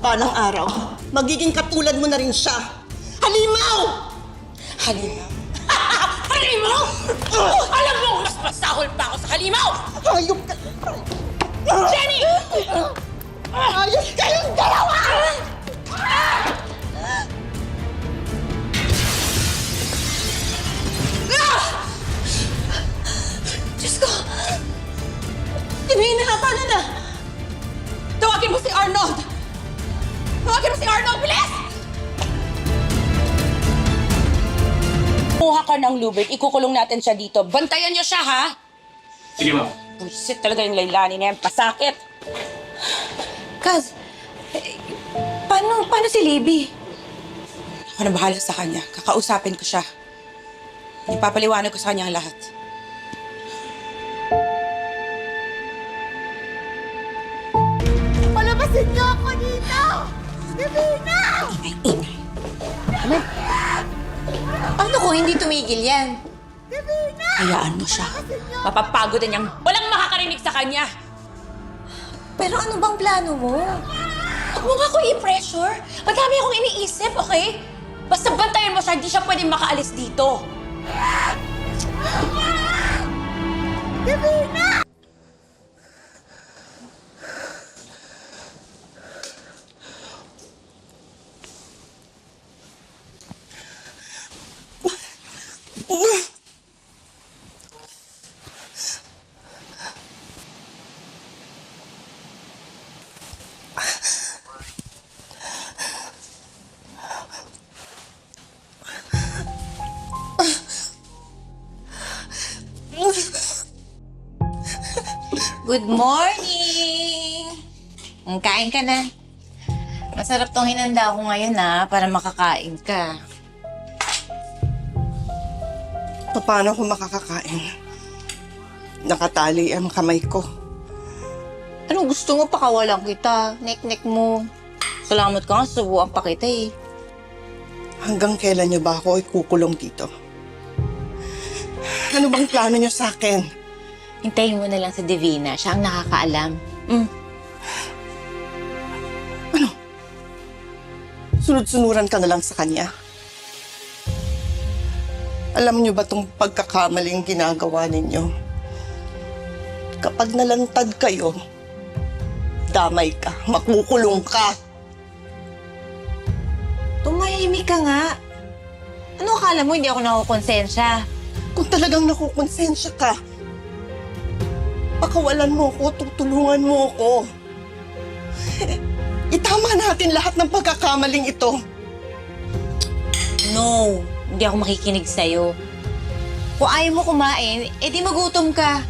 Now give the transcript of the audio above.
balang araw, magiging katulad mo na rin siya. Halimaw! Halimaw? halimaw? Alam mo, mas masahol pa ako sa halimaw! Hayop ka! Jenny! Ayos kayong dalawa! Diyos ko! Divina, paano na? Tawagin mo si Arnold! Tawagin mo si Arnold, bilis! Kuha ka ng lubid, ikukulong natin siya dito. Bantayan niyo siya, ha? Sige, ma'am. Buisit talaga yung laylani na yan. Pasakit. Kaz, eh, paano, paano si Libby? Ako na bahala sa kanya. Kakausapin ko siya. Ipapaliwanag ko sa kanya ang lahat. Divina! Paano kung hindi tumigil yan? Hayaan mo siya. Mapapagod niyang walang makakarinig sa kanya. Pero ano bang plano mo? Huwag mo nga ako i-pressure. Madami akong iniisip, okay? Basta bantayan mo siya, hindi siya pwedeng makaalis dito. Good morning! Ang kain ka na. Masarap tong hinanda ko ngayon ha, para makakain ka. Paano ako makakakain? Nakatali ang kamay ko. Ano gusto mo pakawalan kita? Nek-nek mo. Salamat ka nga, subuan pa kita eh. Hanggang kailan niyo ba ako ikukulong dito? Ano bang plano niyo sa akin? Hintayin mo na lang si Divina. Siya ang nakakaalam. Mm. Sunod-sunuran ka na lang sa kanya. Alam niyo ba tong pagkakamaling ginagawa ninyo? Kapag nalantad kayo, damay ka, makukulong ka. Tumahimik ka nga. Ano akala mo hindi ako nakukonsensya? Kung talagang nakukonsensya ka, pakawalan mo ako, tutulungan mo ako. Itama natin lahat ng pagkakamaling ito. No, hindi ako makikinig sa'yo. Kung ayaw mo kumain, edi magutom ka.